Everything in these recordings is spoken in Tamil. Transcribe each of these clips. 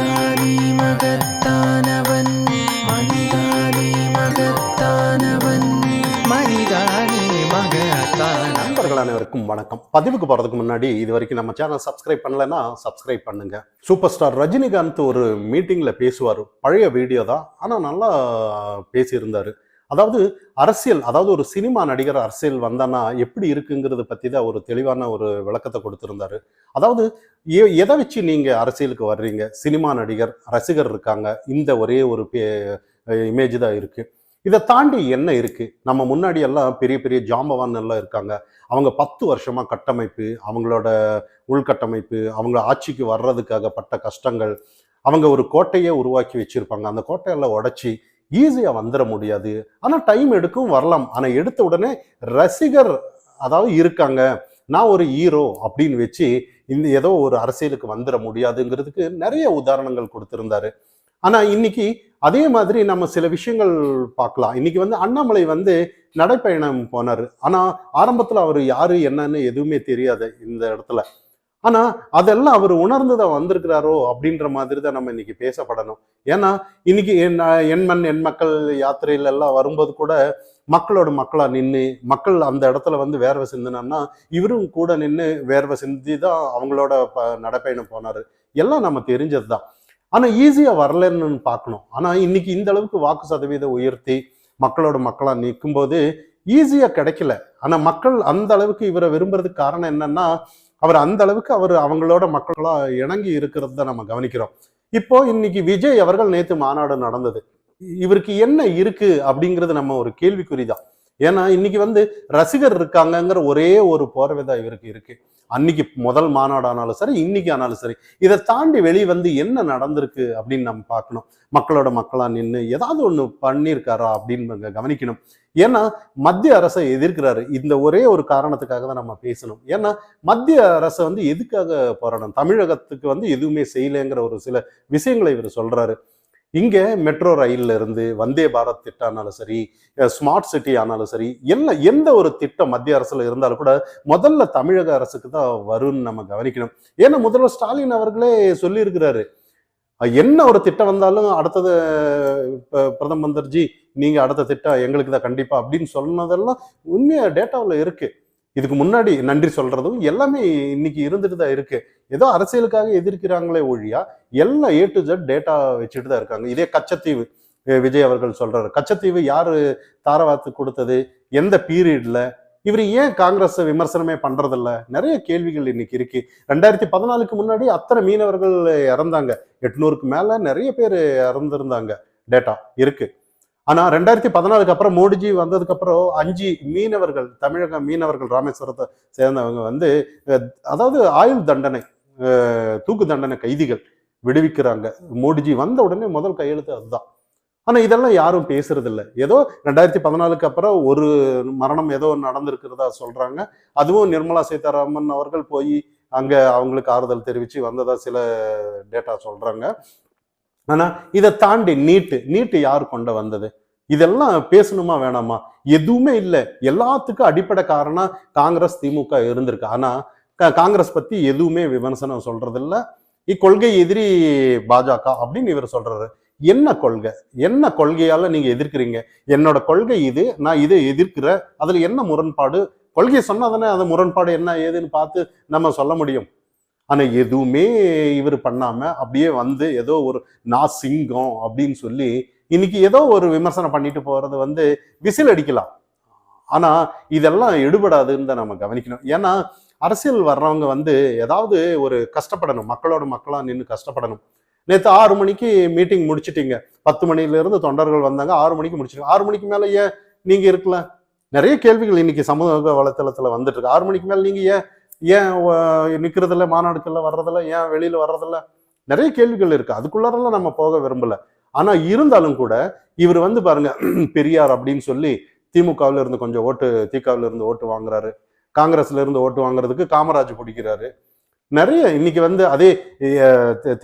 மனிதானே மகத்தானவன். மனிதானே மகத்தானவன். மகத்தான நண்பர்கள் அனைவருக்கும் வணக்கம். பதிவுக்கு போறதுக்கு முன்னாடி இது வரைக்கும் நம்ம சேனல் சப்ஸ்கிரைப் பண்ணலைன்னா சப்ஸ்கிரைப் பண்ணுங்க. சூப்பர் ஸ்டார் ரஜினிகாந்த் ஒரு மீட்டிங்ல பேசுவார். பழைய வீடியோ தான். ஆனா நல்லா பேசியிருந்தாரு. அதாவது அரசியல் அதாவது ஒரு சினிமா நடிகர் அரசியல் வந்தானா எப்படி இருக்குங்கிறத பத்தி தான் ஒரு தெளிவான ஒரு விளக்கத்தை கொடுத்திருந்தாரு. அதாவது எ- எதை வச்சு நீங்க அரசியலுக்கு வர்றீங்க? சினிமா நடிகர் ரசிகர் இருக்காங்க. இந்த ஒரே ஒரு இமேஜ் தான் இருக்கு. இதை தாண்டி என்ன இருக்கு? நம்ம முன்னாடி எல்லாம் பெரிய பெரிய ஜாம்பவான் எல்லாம் இருக்காங்க. அவங்க பத்து வருஷமா கட்டமைப்பு அவங்களோட உள்கட்டமைப்பு அவங்க ஆட்சிக்கு வர்றதுக்காக பட்ட கஷ்டங்கள் அவங்க ஒரு கோட்டையே உருவாக்கி வச்சிருப்பாங்க. அந்த கோட்டையெல்லாம் உடைச்சி ஈஸியாக வந்துட முடியாது. ஆனால் டைம் எடுக்கும் வரலாம். ஆனால் எடுத்த உடனே ரசிகர் அதாவது இருக்காங்க. நான் ஒரு ஹீரோ அப்படின்னு வச்சு இந்த ஏதோ ஒரு அரசியலுக்கு வந்துட முடியாதுங்கிறதுக்கு நிறைய உதாரணங்கள் கொடுத்துருந்தாரு. ஆனால் இன்னைக்கு அதே மாதிரி நம்ம சில விஷயங்கள் பார்க்கலாம். இன்னைக்கு வந்து அண்ணாமலை வந்து நடைப்பயணம் போனார். ஆனால் ஆரம்பத்தில் அவர் யாரு என்னன்னு எதுவுமே தெரியாது இந்த இடத்துல. ஆனா அதெல்லாம் அவர் உணர்ந்துதான் வந்திருக்கிறாரோ அப்படின்ற மாதிரி தான் நம்ம இன்னைக்கு பேசப்படணும். ஏன்னா இன்னைக்கு என் என் மண் என் மக்கள் யாத்திரையில எல்லாம் வரும்போது கூட மக்களோட மக்களா நின்று மக்கள் அந்த இடத்துல வந்து வேர்வை சிந்தினா இவரும் கூட நின்று வேர்வை சிந்தி தான் அவங்களோட ப நடைப்பயணம் போனாரு. எல்லாம் நம்ம தெரிஞ்சது தான் ஆனா ஈஸியா வரலன்னு பார்க்கணும். ஆனா இன்னைக்கு இந்த அளவுக்கு வாக்கு சதவீதம் உயர்த்தி மக்களோட மக்களா நிற்கும்போது ஈஸியா கிடைக்கல. ஆனா மக்கள் அந்த அளவுக்கு இவரை விரும்புறதுக்கு காரணம் என்னன்னா அவர் அந்த அளவுக்கு அவர் அவங்களோட மக்களா இணங்கி இருக்கிறது தான் நம்ம கவனிக்கிறோம். இப்போ இன்னைக்கு விஜய் அவர்கள் நேற்று மாநாடு நடந்தது. இவருக்கு என்ன இருக்கு அப்படிங்கிறது நம்ம ஒரு கேள்விக்குறிதான். ஏன்னா இன்னைக்கு வந்து ரசிகர் இருக்காங்கங்கிற ஒரே ஒரு போர்வை தான் இவருக்கு இருக்கு. அன்னைக்கு முதல் மாநாடானாலும் சரி இன்னைக்கு ஆனாலும் சரி இதை தாண்டி வெளியே வந்து என்ன நடந்திருக்கு அப்படின்னு நம்ம பார்க்கணும். மக்களோட மக்களா நின்று ஏதாவது ஒன்று பண்ணியிருக்காரா அப்படின்னு கவனிக்கணும். ஏன்னா மத்திய அரசை எதிர்க்கிறாரு. இந்த ஒரே ஒரு காரணத்துக்காக தான் நம்ம பேசணும். ஏன்னா மத்திய அரசை வந்து எதுக்காக போராடணும்? தமிழகத்துக்கு வந்து எதுவுமே செய்யலைங்கிற ஒரு சில விஷயங்களை இவர் சொல்றாரு. இங்கே மெட்ரோ ரயில்ல இருந்து வந்தே பாரத் திட்டம் ஆனாலும் சரி ஸ்மார்ட் சிட்டி ஆனாலும் சரி எல்லாம் எந்த ஒரு திட்டம் மத்திய அரசுல இருந்தாலும் கூட முதல்ல தமிழக அரசுக்கு தான் வரும்னு நம்ம கவனிக்கணும். ஏன்னா முதல்வர் ஸ்டாலின் அவர்களே சொல்லியிருக்கிறாரு. என்ன ஒரு திட்டம் வந்தாலும் அடுத்தது ப- பிரதம மந்திரிஜி நீங்க அடுத்த திட்டம் எங்களுக்கு தான் கண்டிப்பா அப்படின்னு சொன்னதெல்லாம் உண்மையா டேட்டாவில் இருக்கு. இதுக்கு முன்னாடி நன்றி சொல்றதும் எல்லாமே இன்னைக்கு இருந்துட்டு தான் இருக்கு. ஏதோ அரசியலுக்காக எதிர்க்கிறாங்களே ஒழியா எல்லாம் ஏ டு ஜெட் டேட்டா வச்சுட்டு தான் இருக்காங்க. இதே கச்சத்தீவு விஜய் அவர்கள் சொல்றாரு. கச்சத்தீவு யாரு தாரவாத்து கொடுத்தது? எந்த பீரியட்ல இவர் ஏன் காங்கிரஸ் விமர்சனமே பண்றதில்ல? நிறைய கேள்விகள் இன்னைக்கு இருக்கு. ரெண்டாயிரத்தி பதினாலுக்கு முன்னாடி அத்தனை மீனவர்கள் இறந்தாங்க. எட்நூறுக்கு மேல நிறைய பேர் இறந்திருந்தாங்க. டேட்டா இருக்கு. ஆனா ரெண்டாயிரத்தி பதினாலுக்கு அப்புறம் மோடிஜி வந்ததுக்கு அப்புறம் அஞ்சு மீனவர்கள் தமிழக மீனவர்கள் ராமேஸ்வரத்தை சேர்ந்தவங்க வந்து அதாவது ஆயுள் தண்டனை தூக்கு தண்டனை கைதிகள் விடுவிக்கிறாங்க. மோடிஜி வந்த உடனே முதல் கையெழுத்து அதுதான். ஆனா இதெல்லாம் யாரும் பேசுறது இல்லை ஏதோ ரெண்டாயிரத்தி பதினாலுக்கு அப்புறம் ஒரு மரணம் ஏதோ நடந்திருக்கிறதா சொல்றாங்க. அதுவும் நிர்மலா சீதாராமன் அவர்கள் போய் அங்க அவங்களுக்கு ஆறுதல் தெரிவிச்சு வந்ததா சில டேட்டா சொல்றாங்க. ஆனா இதை தாண்டி நீட்டு நீட்டு யார் கொண்டு வந்தது? இதெல்லாம் பேசணுமா வேணாமா? எதுவுமே இல்லை. எல்லாத்துக்கும் அடிப்படை காரணம் காங்கிரஸ் திமுக இருந்திருக்கு. ஆனா காங்கிரஸ் பத்தி எதுவுமே விமர்சனம் சொல்றது இக்கொள்கை எதிரி பாஜக அப்படின்னு இவர் சொல்றாரு. என்ன கொள்கை? என்ன கொள்கையால நீங்க எதிர்க்கிறீங்க? என்னோட கொள்கை இது நான் இதை எதிர்க்கிறேன் அதுல என்ன முரண்பாடு? கொள்கை சொன்னாதானே அந்த முரண்பாடு என்ன ஏதுன்னு பார்த்து நம்ம சொல்ல முடியும். ஆனால் எதுவுமே இவர் பண்ணாமல் அப்படியே வந்து ஏதோ ஒரு நான் சிங்கம் அப்படின்னு சொல்லி இன்னைக்கு ஏதோ ஒரு விமர்சனம் பண்ணிட்டு போகிறது வந்து விசில் அடிக்கலாம். ஆனால் இதெல்லாம் எடுபடாதுன்னு தான் நம்ம கவனிக்கணும். ஏன்னா அரசியல் வர்றவங்க வந்து ஏதாவது ஒரு கஷ்டப்படணும். மக்களோட மக்களாக நின்று கஷ்டப்படணும். நேற்று ஆறு மணிக்கு மீட்டிங் முடிச்சிட்டிங்க. பத்து மணிலேருந்து தொண்டர்கள் வந்தாங்க. ஆறு மணிக்கு முடிச்சிட்டீங்க ஆறு மணிக்கு மேலே ஏன் நீங்கள் இருக்கல? நிறைய கேள்விகள் இன்னைக்கு சமூக வலைத்தளத்தில் வந்துட்டு இருக்கு. ஆறு மணிக்கு மேலே நீங்கள் ஏன் ஏன் நிற்கிறதில்ல நிக்கிறதில்ல வர்றதில்ல ஏன் வெளியில வர்றதில்ல? நிறைய கேள்விகள் இருக்கு. அதுக்குள்ளாரெல்லாம் நம்ம போக விரும்பல. ஆனா இருந்தாலும் கூட இவர் வந்து பாருங்க பெரியார் அப்படின்னு சொல்லி திமுகவில் இருந்து கொஞ்சம் ஓட்டு திகாவில் இருந்து ஓட்டு வாங்குறாரு. காங்கிரஸ்ல இருந்து ஓட்டு வாங்குறதுக்கு காமராஜ் பிடிக்கிறாரு. நிறைய இன்னைக்கு வந்து அதே அஹ், தே-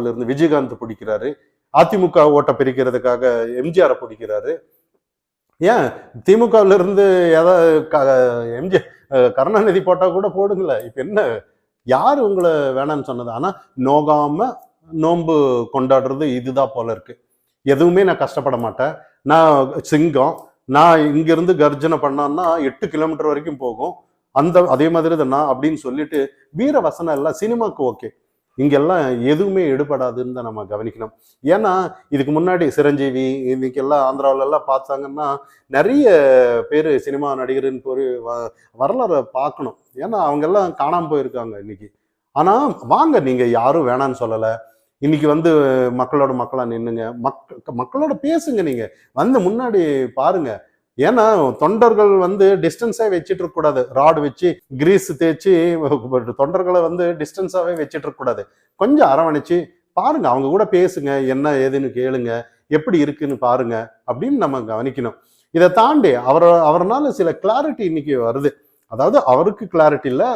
இருந்து விஜயகாந்த் பிடிக்கிறாரு. அதிமுக ஓட்டை பிரிக்கிறதுக்காக எம்ஜிஆரை பிடிக்கிறாரு. ஏன் திமுகவில் இருந்து ஏதாவது க- கருணாநிதி போட்டால் கூட போடுங்களேன் இப்போ என்ன யார் உங்களை வேணாம்னு சொன்னது? ஆனால் நோகாம நோன்பு கொண்டாடுறது இதுதான் போல இருக்கு. எதுவுமே நான் கஷ்டப்பட மாட்டேன். நான் சிங்கம். நான் இங்கிருந்து கர்ஜனை பண்ணான்னா எட்டு கிலோமீட்டர் வரைக்கும் போகும். அந்த அதே மாதிரி தான் நான் அப்படின்னு சொல்லிட்டு வீர வசனம் எல்லாம் சினிமாக்கு ஓகே. இங்கெல்லாம் எதுவுமே எடுபடாதுன்னு தான் நம்ம கவனிக்கணும். ஏன்னா இதுக்கு முன்னாடி சிரஞ்சீவி இன்னைக்கெல்லாம் ஆந்திராவுல எல்லாம் பார்த்தாங்கன்னா நிறைய பேர் சினிமா நடிகர்னு ஒரு வ- வரலாறை பார்க்கணும். ஏன்னா அவங்கெல்லாம் காணாமல் போயிருக்காங்க இன்னைக்கு. ஆனால் வாங்க நீங்கள் யாரும் வேணான்னு சொல்லலை. இன்னைக்கு வந்து மக்களோட மக்களாக நின்றுங்க மக் மக்களோட பேசுங்க நீங்கள் வந்து முன்னாடி பாருங்கள் ஏன்னா தொண்டர்கள் வந்து டிஸ்டன்ஸே வச்சுட்டு இருக்கூடாது ராடு வச்சு கிரீஸ் தேய்ச்சி தொண்டர்களை வந்து டிஸ்டன்ஸாகவே வச்சுட்டு இருக்கூடாது கொஞ்சம் அரவணைச்சு பாருங்க அவங்க கூட பேசுங்க என்ன ஏதுன்னு கேளுங்க எப்படி இருக்குன்னு பாருங்க அப்படின்னு நம்ம கவனிக்கணும். இதை தாண்டி அவர் அவர்னால சில கிளாரிட்டி இன்னைக்கு வருது. அதாவது அவருக்கு கிளாரிட்டி இல்லை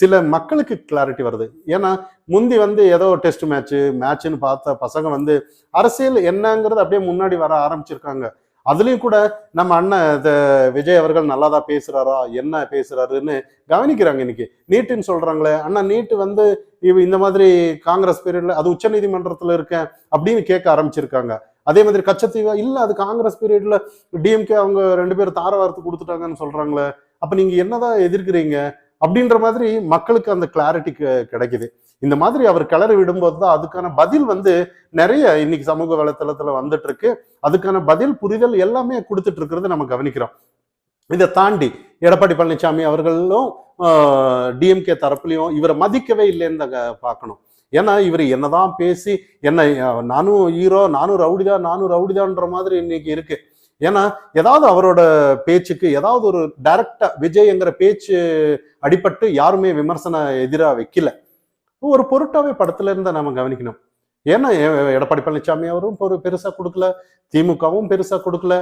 சில மக்களுக்கு கிளாரிட்டி வருது. ஏன்னா முந்தி வந்து ஏதோ டெஸ்ட் மேட்ச்சு மேட்ச்சுன்னு பார்த்த பசங்க வந்து அரசியல் என்னங்கிறது அப்படியே முன்னாடி வர ஆரம்பிச்சிருக்காங்க. அதுலேயும் கூட நம்ம அண்ணன் விஜய் அவர்கள் நல்லா தான் பேசுறாரா என்ன பேசுறாருன்னு கவனிக்கிறாங்க இன்னைக்கு. நீட்டுன்னு சொல்றாங்களே அண்ணா நீட்டு வந்து இந்த மாதிரி காங்கிரஸ் பீரியட்ல அது உச்ச நீதிமன்றத்துல இருக்கேன் அப்படின்னு கேட்க ஆரம்பிச்சிருக்காங்க. அதே மாதிரி கச்சத்தீவா இல்ல அது காங்கிரஸ் பீரியட்ல டிஎம்கே அவங்க ரெண்டு பேரும் தாரவாரத்து கொடுத்துட்டாங்கன்னு சொல்றாங்களே அப்ப நீங்க என்னதான் எதிர்க்கிறீங்க? அப்படின்ற மாதிரி மக்களுக்கு அந்த கிளாரிட்டி கிடைக்குது. இந்த மாதிரி அவர் கிளறி விடும்போது தான் அதுக்கான பதில் வந்து நிறைய இன்னைக்கு சமூக வலைத்தளத்துல வந்துட்டு இருக்கு அதுக்கான பதில் புரிதல் எல்லாமே கொடுத்துட்டு இருக்கிறது நம்ம கவனிக்கிறோம். இதை தாண்டி எடப்பாடி பழனிசாமி அவர்களும் டிஎம்கே தரப்புலையும் இவரை மதிக்கவே இல்லைன்னு தான் பார்க்கணும். ஏன்னா இவர் என்னதான் பேசி என்ன நானும் ஹீரோ நானும் ரவுடிதான் நானும் ரவுடிதான்ற மாதிரி இன்னைக்கு இருக்கு. ஏன்னா ஏதாவது அவரோட பேச்சுக்கு ஏதாவது ஒரு டைரக்டா விஜய்ங்கிற பேச்சு அடிபட்டு யாருமே விமர்சன எதிராக வைக்கல. ஒரு பொருட்டாவே படத்துல இருந்தா நம்ம கவனிக்கணும். ஏன்னா எடப்பாடி பழனிசாமி அவரும் ஒரு பெருசா கொடுக்கல. திமுகவும் பெருசா கொடுக்கல.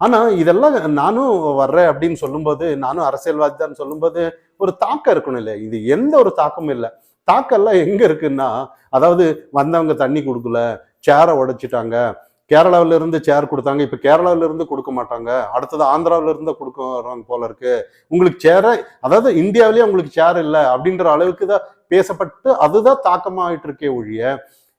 ஆனா இதெல்லாம் நானும் வர்றேன் அப்படின்னு சொல்லும்போது நானும் அரசியல்வாதி தான் சொல்லும்போது ஒரு தாக்கம் இருக்கணும் இல்லை இது எந்த ஒரு தாக்கமும் இல்லை. தாக்கம் எல்லாம் எங்க இருக்குன்னா அதாவது வந்தவங்க தண்ணி கொடுக்கல சேரை உடைச்சிட்டாங்க கேரளாவில இருந்து சேர் கொடுத்தாங்க. இப்ப கேரளாவில இருந்து கொடுக்க மாட்டாங்க. அடுத்தது ஆந்திராவில இருந்து கொடுக்குறாங்க போல இருக்கு. உங்களுக்கு சேர அதாவது இந்தியாவிலேயே உங்களுக்கு சேர் இல்லை அப்படின்ற அளவுக்கு தான் பேசப்பட்டு அதுதான் தாக்கமாயிட்டு இருக்கே ஒழிய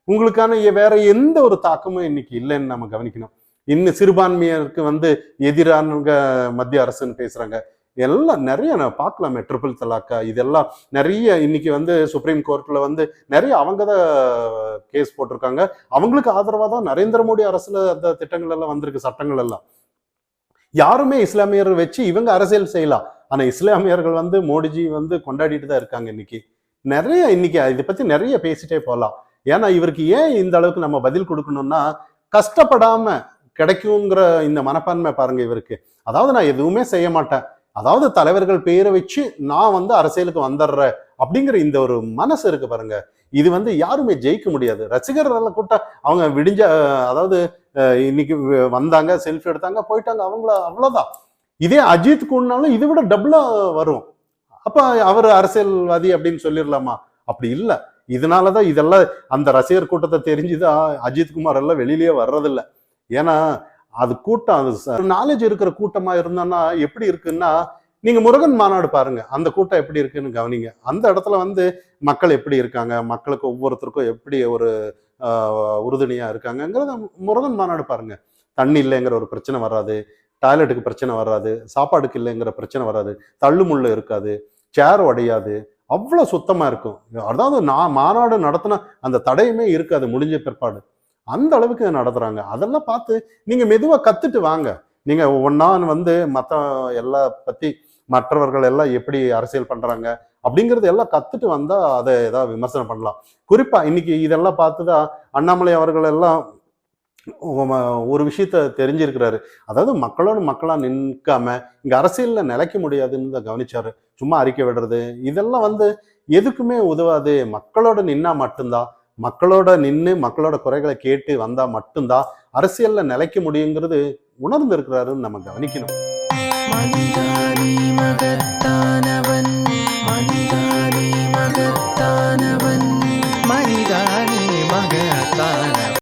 உங்களுக்கான வேற எந்த ஒரு தாக்கமும் இன்னைக்கு இல்லைன்னு நம்ம கவனிக்கணும். இன்னும் சிறுபான்மையருக்கு வந்து எதிரானவங்க மத்திய அரசுன்னு பேசுறாங்க. எல்லாம் நிறைய நான் பார்க்கலாமே. ட்ரிபிள் தலாக்கா இதெல்லாம் நிறைய இன்னைக்கு வந்து சுப்ரீம் கோர்ட்ல வந்து நிறைய அவங்க தான் கேஸ் போட்டிருக்காங்க. அவங்களுக்கு ஆதரவாக தான் நரேந்திர மோடி அரசுல அந்த திட்டங்கள் எல்லாம் வந்திருக்கு சட்டங்கள் எல்லாம். யாருமே இஸ்லாமியர் வச்சு இவங்க அரசியல் செய்யலாம். ஆனா இஸ்லாமியர்கள் வந்து மோடிஜி வந்து கொண்டாடிட்டு தான் இருக்காங்க இன்னைக்கு. நிறைய இன்னைக்கு இதை பத்தி நிறைய பேசிட்டே போகலாம். ஏன்னா இவருக்கு ஏன் இந்த அளவுக்கு நம்ம பதில் கொடுக்கணும்னா கஷ்டப்படாம கிடைக்குங்கிற இந்த மனப்பான்மை பாருங்க இவருக்கு. அதாவது நான் எதுவுமே செய்ய மாட்டேன். அதாவது தலைவர்கள் பெயரை வச்சு நான் வந்து அரசியலுக்கு வந்துடுறேன் அப்படிங்கிற இந்த ஒரு மனசு இருக்கு பாருங்க. இது வந்து யாருமே ஜெயிக்க முடியாது. ரசிகர்கள் கூட்டம் அவங்க விடிஞ்ச அதாவது இன்னைக்கு வ- வந்தாங்க செல்ஃபி எடுத்தாங்க போயிட்டாங்க அவங்கள அவ்வளோதான் இதே அஜித் கூடனாலும் இதை விட டபுளா வரும். அப்ப அவர் அரசியல்வாதி அப்படின்னு சொல்லிடலாமா? அப்படி இல்லை. இதனாலதான் இதெல்லாம் அந்த ரசிகர் கூட்டத்தை தெரிஞ்சுதான் அஜித் குமார் எல்லாம் வெளியிலேயே வர்றதில்ல. ஏன்னா அது கூட்டம் அது நாலேஜ் இருக்கிற கூட்டமா இருந்தோன்னா எப்படி இருக்குன்னா நீங்க முருகன் மாநாடு பாருங்க. அந்த கூட்டம் எப்படி இருக்குன்னு கவனிங்க. அந்த இடத்துல வந்து மக்கள் எப்படி இருக்காங்க? மக்களுக்கு ஒவ்வொருத்தருக்கும் எப்படி ஒரு உறுதுணையா இருக்காங்கங்கிறத முருகன் மாநாடு பாருங்க. தண்ணி இல்லைங்கிற ஒரு பிரச்சனை வராது. டாய்லெட்டுக்கு பிரச்சனை வராது. சாப்பாடுக்கு இல்லைங்கிற பிரச்சனை வராது. தள்ளுமுள்ளு இருக்காது. சேர் உடையாது. அவ்வளோ சுத்தமாக இருக்கும். அதாவது நான் மாநாடு நடத்தின அந்த தடையுமே இருக்காது முடிஞ்ச பிற்பாடு. அந்த அளவுக்கு நடத்துகிறாங்க அதெல்லாம் பார்த்து நீங்கள் மெதுவாக கற்றுட்டு வாங்க. நீங்கள் ஒன்றா வந்து மற்ற எல்லா பற்றி மற்றவர்கள் எல்லாம் எப்படி அரசியல் பண்றாங்க அப்படிங்கிறது எல்லாம் கத்துட்டு வந்தா அதை ஏதாவது விமர்சனம் பண்ணலாம். குறிப்பா இன்னைக்கு இதெல்லாம் பார்த்துதான் அண்ணாமலை அவர்கள் எல்லாம் ஒரு விஷயத்த தெரிஞ்சிருக்கிறாரு. அதாவது மக்களோட மக்களா நிற்காம இங்க அரசியல்ல நிலைக்க முடியாதுன்னு தான் கவனிச்சாரு. சும்மா அறிக்கை விடுறது. இதெல்லாம் வந்து எதுக்குமே உதவாது. மக்களோட நின்னா மட்டும்தான் மக்களோட நின்று மக்களோட குறைகளை கேட்டு வந்தா மட்டும்தான் அரசியல்ல நிலைக்க முடியுங்கிறது உணர்ந்து இருக்கிறாருன்னு நம்ம கவனிக்கணும். மகத்தானவன் மனிதானே மகத்தானவன். மனிதானே மகத்தானவன்.